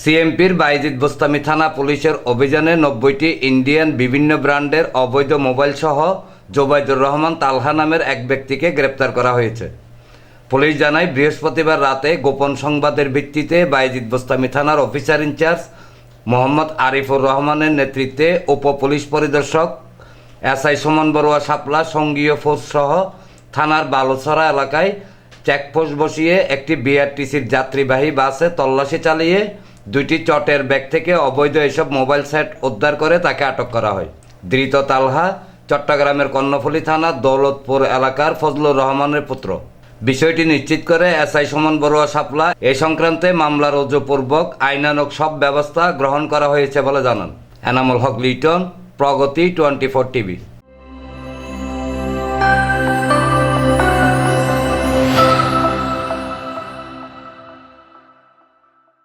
সিএমপির বাইজিদ বোস্তামি থানা পুলিশের অভিযানে নব্বইটি ইন্ডিয়ান বিভিন্ন ব্র্যান্ডের অবৈধ মোবাইল সহ জোবাইদুর রহমান তালহা নামের এক ব্যক্তিকে গ্রেপ্তার করা হয়েছে। পুলিশ জানায়, বৃহস্পতিবার রাতে গোপন সংবাদের ভিত্তিতে বাইজিদ বোস্তামি থানার অফিসার ইনচার্জ মোহাম্মদ আরিফুর রহমানের নেতৃত্বে উপ পুলিশ পরিদর্শক এসআই সুমন বড়ুয়া শাপলা সঙ্গীয় ফোর্স সহ থানার বালুছড়া এলাকায় চেকপোস্ট বসিয়ে একটি বিআরটিসির যাত্রীবাহী বাসে তল্লাশি চালিয়ে দুইটি চটের ব্যাগ থেকে অবৈধ এসব মোবাইল সেট উদ্ধার করে তাকে আটক করা হয়। ধৃত তালহা চট্টগ্রামের কর্ণফুলী থানা দৌলতপুর এলাকার ফজলুর রহমানের পুত্র। বিষয়টি নিশ্চিত করে এসআই সুমন বড়ুয়া শাপলা এ সংক্রান্তে মামলা রুজুপূর্বক আইনানুক সব ব্যবস্থা গ্রহণ করা হয়েছে বলে জানান। Enamul Haque Liton, Pragati twenty four TV.